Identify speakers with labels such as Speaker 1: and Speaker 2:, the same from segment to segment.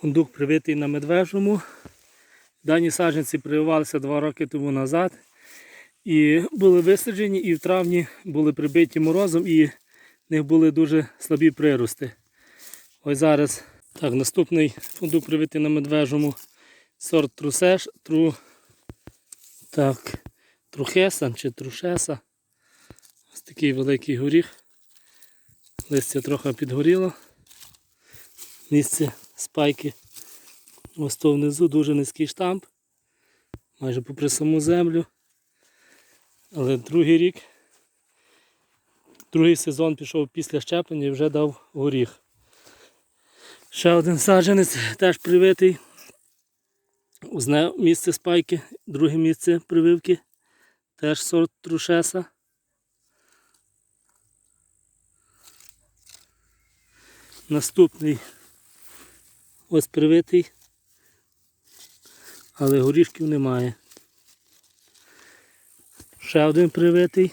Speaker 1: Фундук привитий на медвежому. Дані саджанці прививалися два роки тому назад. І були висаджені, і в травні були прибиті морозом, і в них були дуже слабі прирости. Ось зараз так, наступний фундук привитий на медвежому. Сорт трусеш, тру, так, трухеса чи трушеса. Ось такий великий горіх. Листя трохи підгоріло. Місце спайки. Ось то внизу дуже низький штамп. Майже попри саму землю. Але другий рік, другий сезон пішов після щеплення і вже дав горіх. Ще один саджанець теж привитий. Одне місце спайки, друге місце прививки. Теж сорт трушеса. Наступний ось привитий, але горішків немає. Ще один привитий.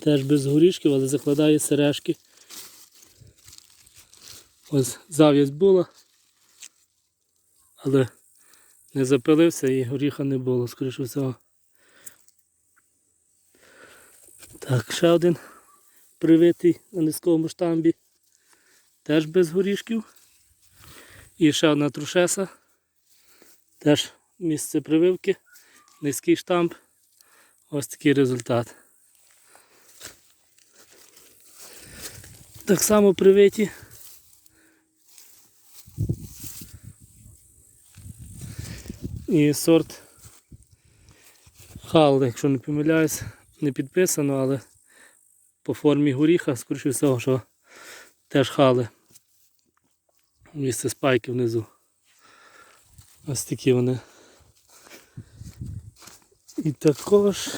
Speaker 1: Теж без горішків, але закладає сережки. Ось зав'язь була, але не запилився і горіха не було, скоріше всього. Так, ще один привитий на низькому штамбі. Теж без горішків. І ще одна трушеса. Теж місце прививки, низький штамп. Ось такий результат. Так само привиті. І сорт Халли, якщо не помиляюсь, не підписано, але по формі горіха, скоріше всього, що теж хали. Місце спайки внизу. Ось такі вони. І також.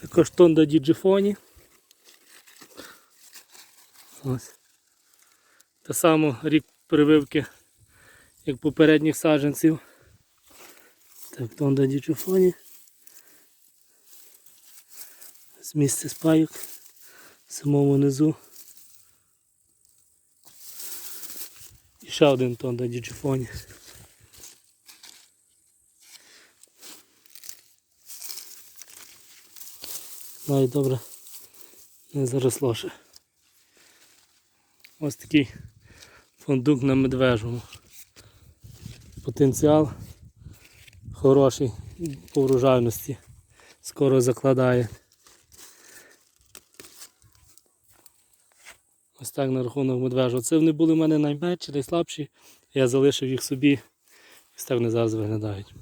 Speaker 1: Також тонда діджифоні. Ось. Те саме рік прививки, як попередніх саджанців. Так, тонда діджифоні. З місця спайок в самому низу. І ще один тон на діджифоні. Навіть добре не заросло ще. Ось такий фундук на медвежому. Потенціал хороший по врожайності. Скоро закладає. Ось так на рахунок медвежого. Це вони були в мене найменші, найслабші. Я залишив їх собі. Ось так вони зараз виглядають.